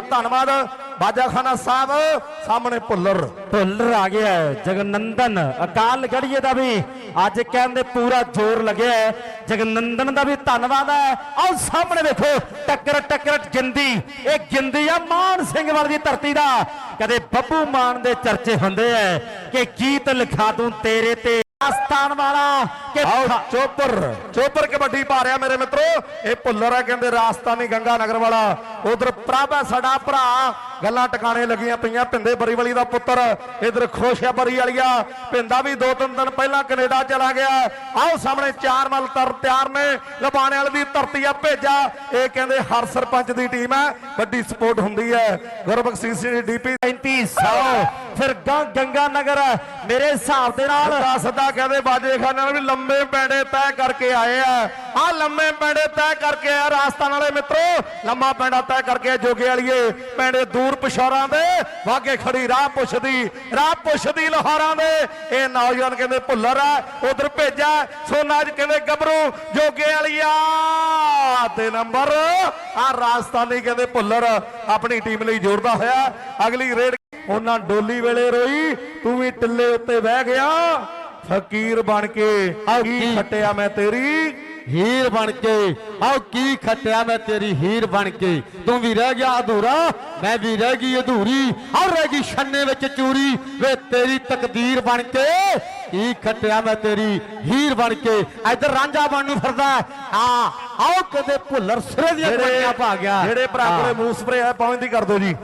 ਧੰਨਵਾਦ। ਬਾਜਾਖਾਨਾ ਸਾਹਿਬ, ਸਾਹਮਣੇ ਭੁੱਲਰ। ਭੁੱਲਰ ਆ ਗਿਆ ਜਗਨੰਦਨ। ਅਕਾਲ ਗੜੀਏ ਦਾ ਵੀ ਅੱਜ ਕਹਿੰਦੇ ਪੂਰਾ ਜ਼ੋਰ ਲੱਗਿਆ ਜਗਨੰਦਨ ਦਾ ਵੀ ਧੰਨਵਾਦ ਹੈ। ਆਓ ਸਾਹਮਣੇ ਵੇਖੋ, ਟੱਕਰ ਟੱਕਰ, ਗਿੰਦੀ। ਇਹ ਗਿੰਦੀ ਆ ਮਾਨ ਸਿੰਘ ਵਾਲੀ ਦੀ ਧਰਤੀ ਦਾ। ਕਦੇ ਬੱਬੂ ਮਾਨ ਦੇ ਚਰਚੇ ਹੁੰਦੇ ਐ ਕਿ ਗੀਤ ਲਿਖਾ ਦੂੰ ਤੇਰੇ ਤੇ। ਆਸਥਾਨ ਵਾਲਾ ਕਿ ਚੋਪਰ। ਚੋਪਰ ਕਬੱਡੀ ਪਾ ਰਿਹਾ ਮੇਰੇ ਮਿੱਤਰੋ। ਇਹ ਭੁੱਲਰ ਹੈ ਕਹਿੰਦੇ ਰਾਜਸਥਾਨੀ ਗੰਗਾ ਨਗਰ ਵਾਲਾ। ਉਧਰ ਪ੍ਰਭਾ ਸਾਡਾ ਭਰਾ। ਗੱਲਾਂ ਟਿਕਾਣੇ ਲੱਗੀਆਂ ਪਈਆਂ। ਪਿੰਦੇ ਬਰੀਵਲੀ ਦਾ ਪੁੱਤਰ। ਇਧਰ ਖੁਸ਼ਿਆ ਬਰੀ ਵਾਲੀਆ। ਪਿੰਦਾ ਵੀ ਦੋ ਤਿੰਨ ਦਿਨ ਪਹਿਲਾਂ ਕੈਨੇਡਾ ਚਲਾ ਗਿਆ। ਆਓ ਸਾਹਮਣੇ ਚਾਰ ਮਲ ਤਰ ਤਿਆਰ ਨੇ। ਲਬਾਣੇ ਵਾਲੀ ਦੀ ਧਰਤੀ ਆ ਭੇਜਾ। ਇਹ ਕਹਿੰਦੇ ਹਰ ਸਰਪੰਚ ਦੀ ਟੀਮ ਹੈ। ਵੱਡੀ ਸਪੋਰਟ ਹੁੰਦੀ ਹੈ। ਗੁਰਬਖਸ਼ ਸਿੰਘ ਡੀਪੀ 3500 ਫਿਰ ਗੰਗਾ ਨਗਰ ਮੇਰੇ ਹਿਸਾਬ ਦੇ ਨਾਲ ਸਦਾ ਸਦਾ ਕਹਿੰਦੇ ਬਾਜੇ ਖਾਨੇ ਨਾਲ ਵੀ ਲੰਮੇ ਪੈਂਡੇ ਤੈਅ ਕਰਕੇ ਆਏ ਆ। ਆ ਲੰਮੇ ਪੈਂਡੇ ਤੈਅ ਕਰਕੇ ਆ ਰਾਜਸਥਾਨ ਵਾਲੇ ਮਿੱਤਰੋ। ਲੰਮਾ ਪੈਂਡਾ ਤੈਅ ਕਰਕੇ ਜੋਗੇ ਵਾਲੀਏ। ਪੈਂਡੇ ਦੂਰ ਪਸ਼ੌਰਾਂ ਦੇ। ਵਾਗੇ ਖੜੀ ਰਾਹ ਪੁੱਛਦੀ ਰਾਹ ਪੁੱਛਦੀ ਲੋਹਾਰਾਂ ਦੇ। ਇਹ ਨੌਜਵਾਨ ਕਹਿੰਦੇ ਭੁੱਲਰ ਆ, ਉਧਰ ਭੇਜਾ ਸੋਨਾ ਅੱਜ ਕਹਿੰਦੇ ਗੱਭਰੂ, ਜੋਗੇ ਵਾਲੀਆ ਤੇ ਨੰਬਰ ਆ ਰਾਜਸਥਾਨੀ ਕਹਿੰਦੇ ਭੁੱਲਰ ਆਪਣੀ ਟੀਮ ਲਈ ਜੋੜਦਾ ਹੋਇਆ। ਅਗਲੀ ਰੇਡ, ਉਹਨਾਂ ਡੋਲੀ ਵੇਲੇ ਰੋਈ, ਤੂੰ ਵੀ ਟਿੱਲੇ ਉੱਤੇ ਬਹਿ ਗਿਆ। ਫਕੀਰ ਬਣ ਕੇ ਕੀ ਖੱਟਿਆ ਮੈਂ ਤੇਰੀ? ਹੀਰ ਬਣ ਕੇ। ਆਓ ਕੀ ਖੱਟਿਆ ਮੈਂ ਤੇਰੀ ਹੀਰ ਬਣ ਕੇ? ਤੂੰ ਵੀ ਰਹਿ ਗਿਆ ਅਧੂਰਾ ਮੈਂ ਵੀ ਰਹਿ ਗਈ ਅਧੂਰੀ। ਆਹ ਰਹਿ ਗਈ ਛੰਨੇ ਵਿੱਚ ਚੂਰੀ। ਵੇ ਤੇਰੀ ਤਕਦੀਰ ਬਣ ਕੇ ਕੀ ਖੱਟਿਆ ਮੈਂ ਤੇਰੀ ਹੀਰ ਬਣ ਕੇ? ਇੱਧਰ ਰਾਂਝਾ ਬਣ ਨੂੰ ਫਿਰਦਾ ਆ ਆਓ ਕਦੇ ਭੁੱਲਰ ਸਿਰੇ ਦੀਆਂ ਗੋਲੀਆਂ ਪਾ ਗਿਆ। ਜਿਹੜੇ ਭਰਾ ਹਾਂ। ਕੋਲੇ ਮੂੰਹ ਸਪਰੇ ਆ ਪਹੁੰਚਦੀ ਕਰ ਦਿਓ ਜੀ।